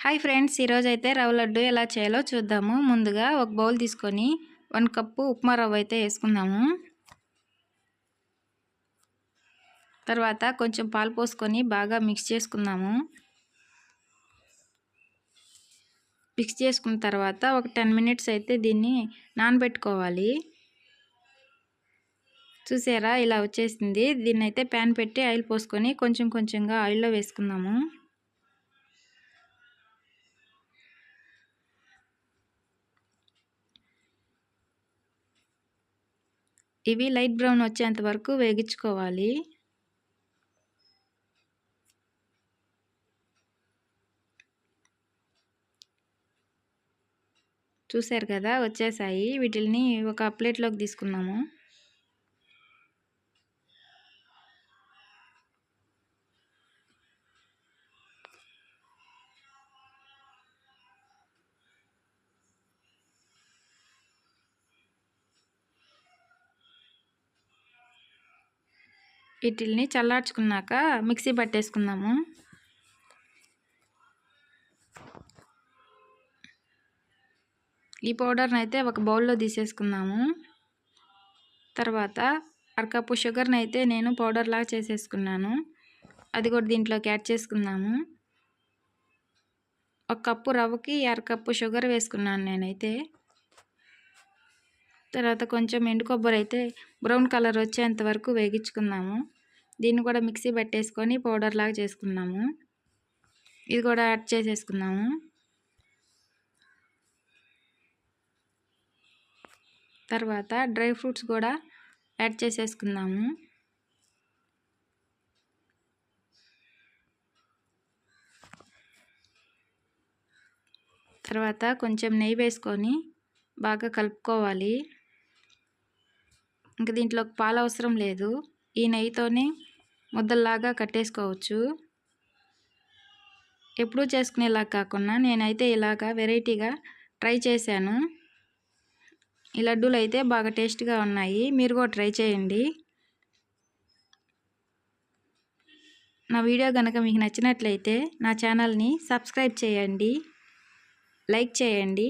Hi friends ఈరోజు అయితే రవ్వ లడ్డు ఎలా చేయాలో చూద్దాము. ముందుగా ఒక బౌల్ తీసుకొని వన్ కప్పు ఉప్మా రవ్వ అయితే వేసుకుందాము. తర్వాత కొంచెం పాలు పోసుకొని బాగా మిక్స్ చేసుకుందాము. మిక్స్ చేసుకున్న తర్వాత ఒక టెన్ మినిట్స్ అయితే దీన్ని నానబెట్టుకోవాలి. చూసారా ఇలా వచ్చేసింది. దీన్ని అయితే ప్యాన్ పెట్టి ఆయిల్ పోసుకొని కొంచెం కొంచెంగా ఆయిల్లో వేసుకుందాము. ఇవి లైట్ బ్రౌన్ వచ్చేంత వరకు వేగించుకోవాలి. చూసారు కదా? వచ్చేసాయి. వీటిని ఒక ప్లేట్లోకి తీసుకున్నాము. వీటిల్ని చల్లార్చుకున్నాక మిక్సీ పట్టేసుకుందాము. ఈ పౌడర్ని అయితే ఒక బౌల్లో తీసేసుకుందాము. తర్వాత అరకప్పు షుగర్ని అయితే నేను పౌడర్ లాగా చేసేసుకున్నాను. అది కూడా దీంట్లోకి యాడ్ చేసుకుందాము. ఒక కప్పు రవ్వకి అరకప్పు షుగర్ వేసుకున్నాను నేనైతే. తర్వాత కొంచెం ఎండు కొబ్బరి అయితే బ్రౌన్ కలర్ వచ్చేంత వరకు వేగించుకున్నాము దీన్ని కూడా మిక్సీ పెట్టేసుకొని పౌడర్ లాగా చేసుకున్నాము. ఇది కూడా యాడ్ చేసేసుకున్నాము తర్వాత డ్రై ఫ్రూట్స్ కూడా యాడ్ చేసేసుకున్నాము తర్వాత కొంచెం నెయ్యి వేసుకొని బాగా కలుపుకోవాలి. ఇంక దీంట్లోకి పాలు అవసరం లేదు. ఈ నెయ్యితోనే ముద్దల్లాగా కట్టేసుకోవచ్చు. ఎప్పుడూ చేసుకునేలా కాకుండా నేనైతే ఇలాగా వెరైటీగా ట్రై చేశాను. ఈ లడ్డూలు అయితే బాగా టేస్ట్గా ఉన్నాయి. మీరు కూడా ట్రై చేయండి. నా వీడియో కనుక మీకు నచ్చినట్లయితే నా ఛానల్ని సబ్స్క్రైబ్ చేయండి. లైక్ చేయండి.